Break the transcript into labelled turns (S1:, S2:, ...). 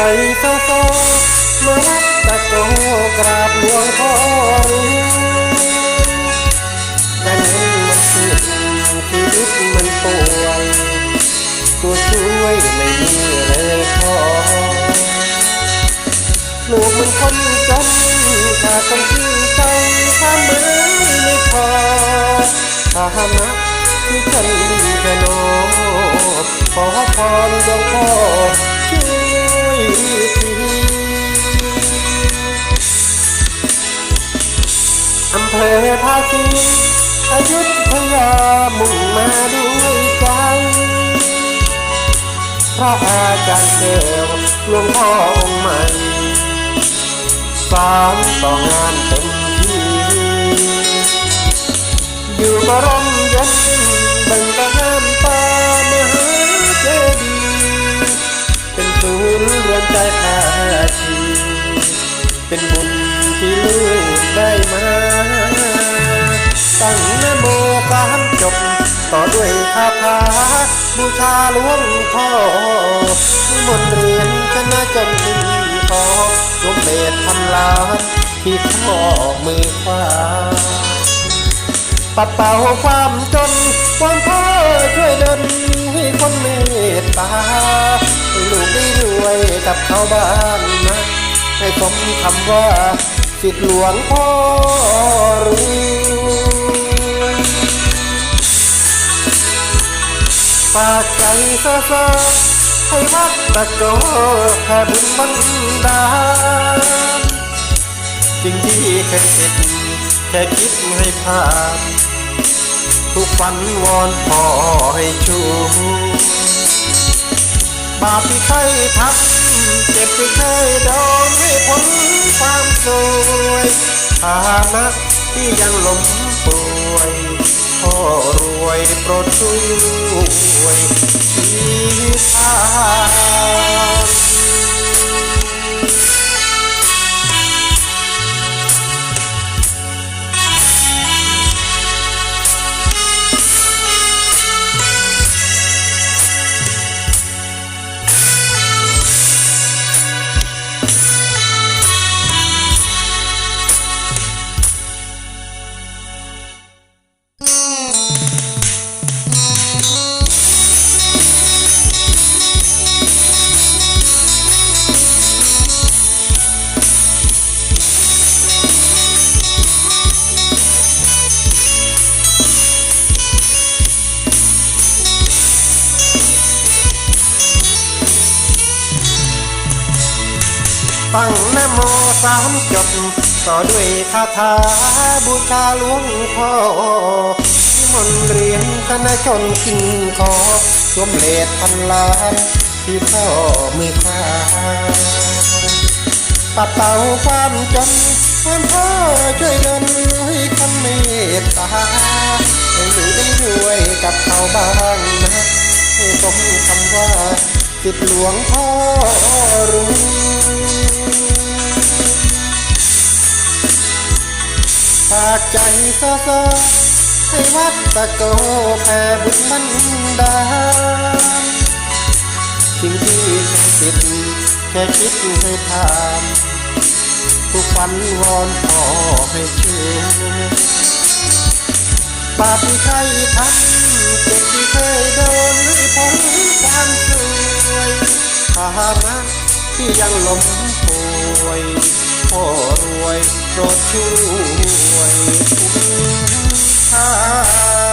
S1: โซโซมารับตะโกกราบหลวงพ่อรู้แต่เงินมันสิ้นชีวิตมันป่วยตัวช่วยไม่มีเลยพอลูกมันคนจนถ้าต้องทิ้งใจถ้ามือไม่พอถ้าหนัก ภอภาคีอยุธยามุ่งมาด้วยใจพระอาจารย์เดวหลวงพ่อองค์ใหม่สามต่องานเต็มที่อยู่บรมย็นบ่งกระห้ามตามหาเจดีย์เป็นศูนย์รวมใจภาชีเป็นบุญที่ลูกได้มา ตั้งนโมสามจบ ต่อด้วยคาถาบูชาหลวงพ่อมนต์เรียนชนะจนถึงพอสมเด็จพันล้านที่ข้อมือขวาปัดเป่าความจน ความพ่อช่วยเดินให้คนเมตตาให้ลูกได้รวยกับเขาบ้านนะให้สมคำว่าสิทธิหลวงพ่อรู้ ฝากใจเซ่อให้วัดตะโกแผ่บุญบันดาลสิ่งที่เคยเห็นแค่คิดให้ผ่านทุกฝันวอนพ่อให้ชูบาปที่เคยทำเจ็บที่เคยโดนให้พ้นความสวยฐานะที่ยังหลงป่วย โปรดช่วยชีวิตทาง ตั้งนโมสามจบต่อด้วยคาถาบูชาหลวงพ่อที่มนต์เรียนคณะชนกินขอสวมเลดพันล้านที่พ่อมือข้าปัดเป่าความจนความพ่อช่วยดินให้คนเมตตาให้อยู่ได้ด้วยกับเขาบ้างนะให้สมคำว่าสิทธิหลวงพ่อรู้ ฝากใจเซ่อให้วัดตะโกแผ่บุญมันดาสิ่งที่เคยติดแค่คิดให้ผ่านทุกวันวอนพ่อให้ช่วยบาที่ใครทำเจ็บที่เคยโดนให้พ้นความสวยภาระที่ยังหลงป่วย พ่อรวยโปรดช่วยคุ้ค่า